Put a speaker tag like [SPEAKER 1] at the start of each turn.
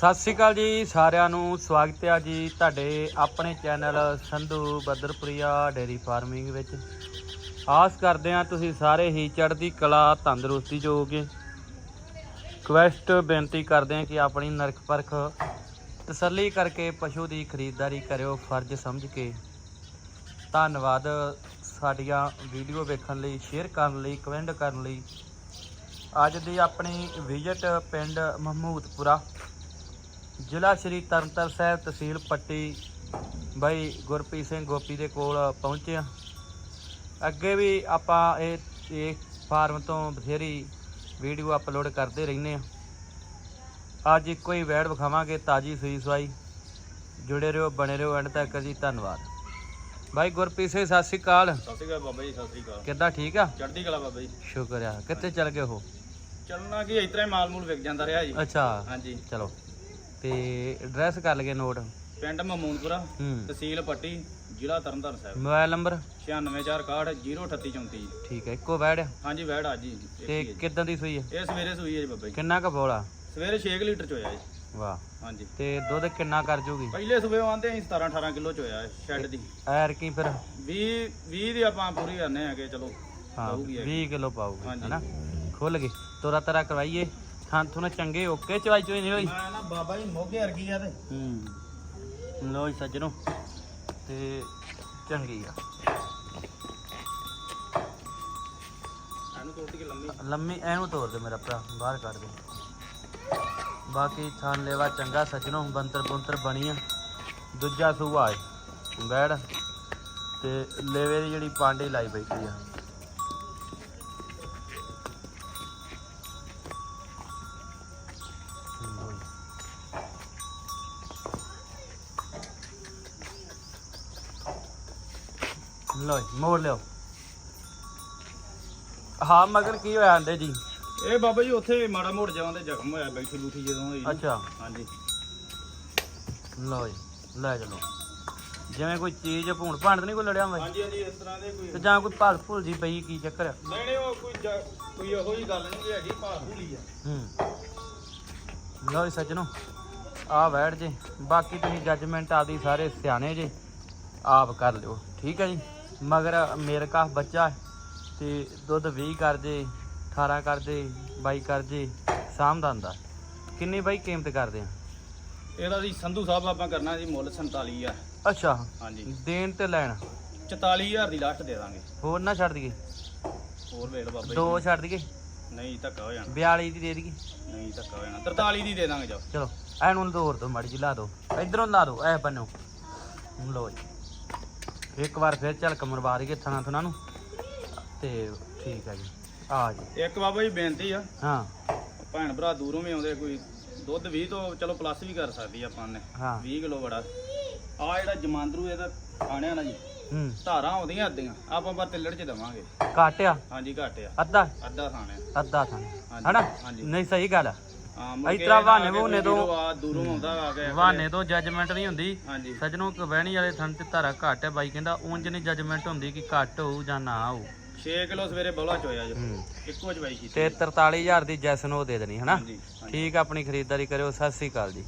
[SPEAKER 1] ਸਤਿ ਸ਼੍ਰੀ ਅਕਾਲ ਜੀ, ਸਾਰਿਆਂ ਨੂੰ ਸਵਾਗਤ ਹੈ ਜੀ ਤੁਹਾਡੇ ਆਪਣੇ channel Sandhu Badarpuria dairy farming ਵਿੱਚ। ਆਸ ਕਰਦੇ ਹਾਂ ਤੁਸੀਂ ਸਾਰੇ ਹੀ ਚੜ੍ਹਦੀ ਕਲਾ, ਤੰਦਰੁਸਤੀ ਚ ਹੋਗੇ ਕੁਐਸਟ ਬੇਨਤੀ ਕਰਦੇ ਹਾਂ ਕਿ ਆਪਣੀ ਨਰਕ ਪਰਖ ਤਸੱਲੀ ਕਰਕੇ ਪਸ਼ੂ ਦੀ ਖਰੀਦਦਾਰੀ ਕਰਿਓ ਫਰਜ਼ ਸਮਝ ਕੇ। ਧੰਨਵਾਦ ਸਾਡੀਆਂ ਵੀਡੀਓ ਵੇਖਣ ਲਈ, ਸ਼ੇਅਰ ਕਰਨ ਲਈ, ਕਮੈਂਟ ਕਰਨ ਲਈ। ਅੱਜ ਦੀ ਆਪਣੀ ਵਿਜ਼ਿਟ ਪਿੰਡ ਮਹਮੂਦਪੁਰਾ ਜ਼ਿਲ੍ਹਾ ਸ਼੍ਰੀ ਤਰਨਤਾਰਨ ਸਾਹਿਬ ਤਹਿਸੀਲ ਪੱਟੀ ਬਾਈ ਗੁਰਪ੍ਰੀਤ ਸਿੰਘ ਗੋਪੀ ਦੇ ਕੋਲ ਪਹੁੰਚੇ ਆ ਅੱਗੇ ਵੀ ਆਪਾਂ ਇਹ ਇਹ ਫਾਰਮ ਤੋਂ ਬਥੇਰੀ ਵੀਡੀਓ ਅਪਲੋਡ ਕਰਦੇ ਰਹਿੰਦੇ ਆ ਅੱਜ ਇੱਕੋ ਹੀ ਵੈੜ ਵਿਖਾਵਾਂਗੇ ਤਾਜੀ ਸੂਈ ਸਵਾਈ। ਜੁੜੇ ਰਹੋ ਬਣੇ ਰਹੋ ਐਂਡ ਤੱਕ ਜੀ ਧੰਨਵਾਦ। ਬਾਈ ਗੁਰਪ੍ਰੀਤ ਸਿੰਘ ਸਤਿ ਸ਼੍ਰੀ ਅਕਾਲ।
[SPEAKER 2] ਸਤਿ ਸ਼੍ਰੀ ਅਕਾਲ ਬਾਬਾ ਜੀ ਸਤਿ ਸ਼੍ਰੀ ਅਕਾਲ।
[SPEAKER 1] ਕਿੱਦਾਂ ਠੀਕ ਆ?
[SPEAKER 2] ਚੜ੍ਹਦੀ ਕਲਾ ਬਾਬਾ ਜੀ।
[SPEAKER 1] ਸ਼ੁਕਰ ਆ। ਕਿੱਥੇ ਚੱਲ ਗਏ ਹੋ
[SPEAKER 2] ਚੱਲਣਾ ਕੀ ਹੀ ਮਾਲ ਮੂਲ ਵਿਕ ਜਾਂਦਾ ਰਿਹਾ ਜੀ।
[SPEAKER 1] ਅੱਛਾ।
[SPEAKER 2] ਹਾਂਜੀ।
[SPEAKER 1] ਚਲੋ। ਤੇ ਐਡਰੈਸ ਕਰ ਲਗੇ ਨੋਟ
[SPEAKER 2] ਪਿੰਡ ਮਮੂਨਪੁਰਾ
[SPEAKER 1] ਹੂੰ।
[SPEAKER 2] ਤਹਿਸੀਲ ਪੱਟੀ ਜ਼ਿਲ੍ਹਾ ਤਰਨਤਾਰਨ ਸਾਹਿਬ।
[SPEAKER 1] Mobile number?
[SPEAKER 2] 9646603834
[SPEAKER 1] ਠੀਕ ਹੈ ਇੱਕੋ ਆ।
[SPEAKER 2] ਹਾਂਜੀ ਵੈੜ ਆ ਜੀ।
[SPEAKER 1] ਤੇ
[SPEAKER 2] ਜੀ।
[SPEAKER 1] ਕਿੱਦਾਂ ਦੀ ਸੂਈ ਹੈ
[SPEAKER 2] ਇਹ ਸਵੇਰੇ ਸੂਈ ਹੈ ਜੀ ਬਾਬਾ ਜੀ।
[SPEAKER 1] ਕਿੰਨਾ ਕੁ ਬੋਲਾ
[SPEAKER 2] ਸਵੇਰੇ 6 ਲੀਟਰ ਚ ਹੋਇਆ ਜੀ।
[SPEAKER 1] ਵਾਹ।
[SPEAKER 2] ਹਾਂਜੀ।
[SPEAKER 1] ਤੇ ਦੁੱਧ ਕਿੰਨਾ ਕਰ ਜੂਗੀ?
[SPEAKER 2] ਪਹਿਲੇ ਸਵੇਰ ਆਂਦੇ ਅਸੀਂ 17 18 ਕਿਲੋ ਚ ਹੋਇਆ ਸ਼ੈੱਡ ਦੀ।
[SPEAKER 1] ਐਰ ਕੀ ਫਿਰ?
[SPEAKER 2] 20 20 ਦੀ ਆਪਾਂ ਪੂਰੀ ਕਰਨੇ ਆ ਕਿ ਚਲੋ।
[SPEAKER 1] ਹਾਂ
[SPEAKER 2] ਦਊਗੀ ਇਹ।
[SPEAKER 1] 20 ਕਿਲੋ ਪਾਊਗੀ
[SPEAKER 2] ਹਾਂਜੀ।
[SPEAKER 1] ਹੈਨਾ? ਖੁੱਲ ਗਈ। ਤੋਰਾ ਤਰਾ ਕਰਵਾਈਏ। ਥਾਂ ਥੁਨਾ ਚੰਗੇ ਓਕੇ ਚਵਾਈ ਚੋਈ ਨਹੀਂ ਹੋਈ।
[SPEAKER 2] ਮੈਂ ਨਾ ਬਾਬਾ ਜੀ ਮੋਗੇ ਵਰਗੀ ਆ ਤੇ।
[SPEAKER 1] ਹੂੰ। ਲੋ ਜੀ ਸੱਜਣੋ ਤੇ ਚੰਗੀ ਆ।
[SPEAKER 2] ਇਹਨੂੰ ਤੋੜ ਕੇ ਲੰਮੀ।
[SPEAKER 1] ਲੰਮੀ ਐਨੂੰ ਤੋੜ ਦੇ ਮੇਰਾ ਭਰਾ ਬਾਹਰ ਕੱਢ ਦੇ। ਬਾਕੀ ਥਾਂ ਲੈਵਾ ਚੰਗਾ ਸੱਜਣੋ ਬੰਤਰ ਬੰਤਰ ਬਣੀ ਆ। ਦੂਜਾ ਸੂਆ ਹੈ ਬੈੜ। ਤੇ ਲੇਵੇ ਦੀ ਜਿਹੜੀ ਪਾਂਡੇ ਲਾਈ ਬੈਠੀ ਆ। ਲੋ ਮੋੜ ਲਿਓ ਹਾਂ ਮਗਰ ਕੀ ਹੋਇਆ ਆਂਦੇ ਜੀ?
[SPEAKER 2] ਇਹ ਬਾਬਾ ਜੀ ਉੱਥੇ ਮਾੜਾ ਮੋੜ ਜਾਵਾਂਦੇ ਜ਼ਖਮ ਹੋਇਆ ਬੈਠੀ ਬੂਠੀ ਜਦੋਂ ਹੋਈ।
[SPEAKER 1] ਅੱਛਾ।
[SPEAKER 2] ਹਾਂਜੀ।
[SPEAKER 1] ਲਓ ਜੀ ਲੈ ਚਲੋ। ਜਿਵੇਂ ਕੋਈ ਚੀਜ਼ ਭੂਣ ਭਾਂਡ ਨਹੀਂ ਕੋਈ ਲੜਿਆ ਹੋਵੇ?
[SPEAKER 2] ਹਾਂਜੀ ਹਾਂਜੀ ਇਸ ਤਰ੍ਹਾਂ ਦੇ ਕੋਈ
[SPEAKER 1] ਤੇ ਜਾਂ ਕੋਈ ਭਲ ਭੁਲ ਜੀ ਪਈ ਕੀ ਚੱਕਰ ਆ?
[SPEAKER 2] ਨਹੀਂ ਨਹੀਂ ਉਹ ਕੋਈ ਕੋਈ ਇਹੋ ਜੀ ਗੱਲ ਨਹੀਂ ਹੈਗੀ ਭਾਰ ਭੂਲੀ ਆ।
[SPEAKER 1] ਹੂੰ। ਲਓ ਜੀ ਸੱਜਣੋ ਆ ਬੈਠ ਜੇ। ਬਾਕੀ ਤੁਸੀਂ ਜੱਜਮੈਂਟ ਆਦੀ ਸਾਰੇ ਸਿਆਣੇ ਜੇ ਆਪ ਕਰ ਲਿਓ। ਠੀਕ ਹੈ ਜੀ? ਮਗਰ ਮੇਰੇ ਕਾ ਬੱਚਾ ਤੇ ਦੁੱਧ 20 ਕਰ ਜੇ 18 ਕਰ ਜੇ 22 ਕਰ ਜੇ ਸਾਂਭਦਾ ਹੁੰਦਾ ਕਿੰਨੀ ਬਾਈ ਕੀਮਤ ਕਰਦੇ ਆ?
[SPEAKER 2] ਇਹਦਾ ਜੀ ਸੰਧੂ ਸਾਹਿਬ ਆਪਾਂ ਕਰਨਾ ਜੀ ਮੁੱਲ 47 ਆ
[SPEAKER 1] ਅੱਛਾ।
[SPEAKER 2] ਹਾਂਜੀ।
[SPEAKER 1] ਦੇਣ ਤੇ ਲੈਣ।
[SPEAKER 2] 44000 ਦੀ ਲਾਸਟ ਦੇ ਦਾਂਗੇ।
[SPEAKER 1] ਹੋਰ ਨਾ ਛੱਡ ਦਈਏ।
[SPEAKER 2] ਹੋਰ ਵੇਖ ਲਓ ਬਾਬਾ
[SPEAKER 1] ਦੋ ਛੱਡ ਦਈਏ।
[SPEAKER 2] ਨਹੀਂ ਧੱਕਾ ਹੋ ਜਾਣਾ।
[SPEAKER 1] 42 ਦੀ ਦੇ ਦਈਏ।
[SPEAKER 2] ਨਹੀਂ ਧੱਕਾ ਹੋ ਜਾਣਾ। 43 ਦੀ ਦੇ ਦਾਂਗੇ
[SPEAKER 1] ਚਲੋ ਐਨੂੰ ਦੋ ਹੋਰ ਦੋ ਮਾੜੀ ਜੀ ਲਾ ਦੋ ਇਧਰੋਂ ਲਾ ਦੋ ਐ ਬੰਨੋ। ਲੋ ਜੀ। ਇੱਕ ਵਾਰ ਫਿਰ ਝਲਕ ਮਰਵਾ ਦਈਏ ਥਣਾ ਥਣਾ ਨੂੰ। ਤੇ ਠੀਕ ਹੈ ਜੀ। ਆ ਜੀ।
[SPEAKER 2] ਇੱਕ ਬਾਬਾ ਜੀ ਬੇਨਤੀ ਆ।
[SPEAKER 1] ਹਾਂ।
[SPEAKER 2] ਭੈਣ ਭਰਾ ਦੂਰੋਂ ਵੀ ਆਉਂਦੇ ਕੋਈ ਦੁੱਧ 20 ਤੋਂ ਚਲੋ ਪਲੱਸ ਵੀ ਕਰ ਸਕਦੀ ਆਪਾਂ ਨੇ।
[SPEAKER 1] ਹਾਂ।
[SPEAKER 2] 20 ਕਿਲੋ ਬੜਾ। ਆ ਜਿਹੜਾ ਜਮਾਂਦਰੂ ਇਹਦਾ ਆਣਿਆ ਨਾ ਜੀ
[SPEAKER 1] ਹੂੰ।
[SPEAKER 2] ਧਾਰਾਂ ਆਉਂਦੀਆਂ ਅੱਧੀਆਂ ਆਪਾਂ ਪਰ ਤਿੱਲੜ ਚ ਦਵਾਂਗੇ।
[SPEAKER 1] ਕਾਟਿਆ
[SPEAKER 2] ਹਾਂਜੀ ਘੱਟ ਆ
[SPEAKER 1] ਅੱਧਾ?
[SPEAKER 2] ਅੱਧਾ ਥਾਣਿਆ।
[SPEAKER 1] ਅੱਧਾ ਥਣ
[SPEAKER 2] ਹਾਂਜੀ,
[SPEAKER 1] ਹਨਾ?
[SPEAKER 2] ਹਾਂਜੀ।
[SPEAKER 1] ਨਹੀਂ ਸਹੀ ਗੱਲ ਆ। ਬਹਾਨੇ ਤੋਂ-
[SPEAKER 2] ਦੂਰੋਂ ਆਉਂਦਾ ਆ ਕੇ
[SPEAKER 1] ਵਾਹਨੇ ਤੋਂ ਜੱਜਮੈਂਟ ਨਹੀਂ ਹੁੰਦੀ।
[SPEAKER 2] ਹਾਂਜੀ।
[SPEAKER 1] ਸਜਣੋ ਕਿ ਵਹਿਣੀ ਵਾਲੇ ਥਣ ਤੇ ਧਾਰਾ ਘੱਟ ਹੈ ਬਾਈ ਕਹਿੰਦਾ ਉਂਝ ਨਹੀਂ ਜੱਜਮੈਂਟ ਹੁੰਦੀ ਕਿ ਘੱਟ ਹੋਊ ਜਾਂ ਨਾ ਹੋਊ।
[SPEAKER 2] 6 ਕਿਲੋ ਸਵੇਰੇ ਬੋਲਾ ਚੋਇਆ ਜੀ। ਇੱਕੋ ਜਵਾਈ ਕੀਤੀ
[SPEAKER 1] ਤੇ 43000 ਦੀ ਜੈਸਨ ਦੇ ਦੇਣੀ ਹਨਾ? ਠੀਕ ਆਪਣੀ ਖਰੀਦਦਾਰੀ ਕਰਿਓ ਸਤਿ ਸ੍ਰੀ ਅਕਾਲ ਜੀ।